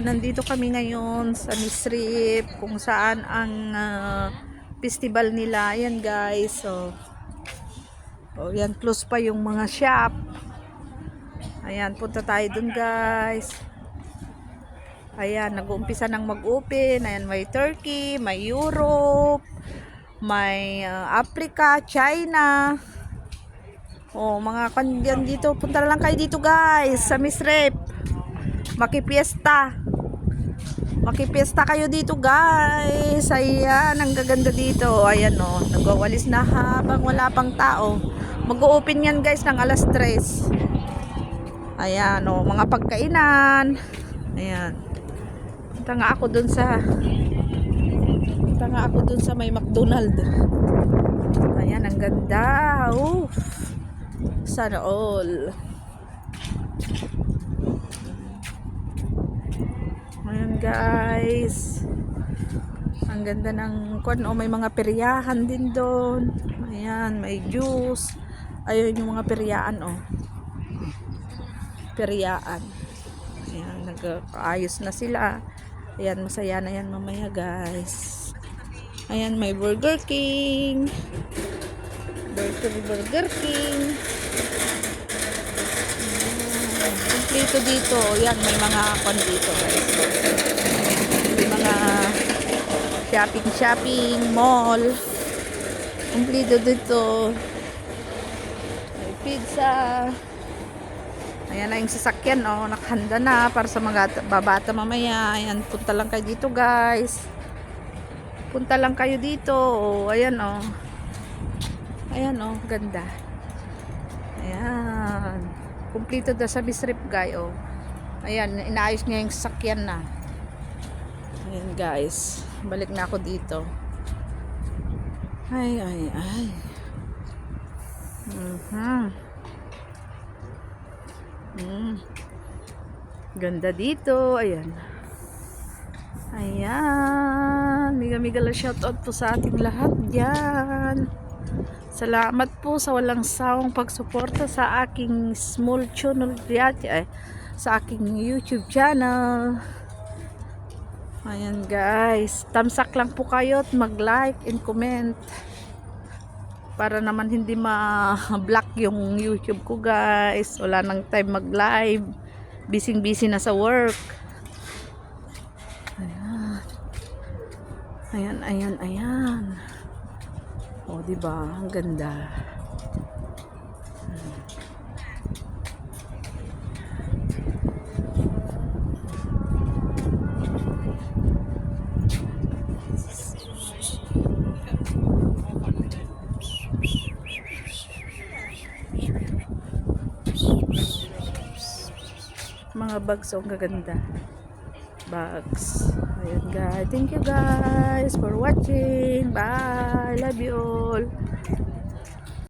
nandito kami ngayon sa Misrip kung saan ang ah, festival nila. Ayan guys. So, oh, yan close pa yung mga shop. Ayan, punta tayo dun guys. Ayan, nag-uumpisa ng mag-open. Ayan, may Turkey, may Europe, may ah, Africa, China. Oh, mga kandiyan dito. Punta lang kayo dito guys sa Misrep. Makipiesta. Makipiesta kayo dito guys. Ayan, ang gaganda dito. Ayan oh, nagwawalis na habang wala pang tao. Mag-open yan guys ng alas 3. Ayan oh, mga pagkainan. Ayan. Punta nga ako dun sa Punta nga ako dun sa may McDonald. Ayan, ang ganda. Oof. Sana all. Ayan guys. Ang ganda ng kwan o may mga peryahan din doon. Ayan, may juice. Ayun yung mga peryaan oh. Peryaan. Ayan, nag-ayos na sila. Ayan, masaya na yan mamaya guys. Ayan, may Burger King. Burger, Burger King. Kompleto dito. Yan, may mga kwan dito guys. Shopping, shopping, mall. Kompleto dito. May pizza. Ayan na yung sasakyan, oh. Nakahanda na para sa mga babata mamaya. Ayan, punta lang kayo dito, guys. Punta lang kayo dito. Oh, ayan, oh. Ayan, oh. Ganda. Ayan. Kumplito daw sa bisrip, guy, oh. Ayan, inaayos niya yung sasakyan na. Ayan, guys. Balik na ako dito. Ay, ay, ay. Mhm. Mm. Ganda dito. Ayan. Ayan. Miga-miga lang shoutout po sa ating lahat dyan. Salamat po sa walang sawang pagsuporta sa aking small channel eh, sa aking YouTube channel. Ayan guys. Tamsak lang po kayo at mag-like and comment para naman hindi ma-block yung YouTube ko guys. Wala nang time mag-live. Busy busy na sa work. Ayan. Ayan ayan ayan. O diba? Ang ganda mga bags oh, ang gaganda. Bags. Ayun guys. Thank you guys for watching. Bye. Love you all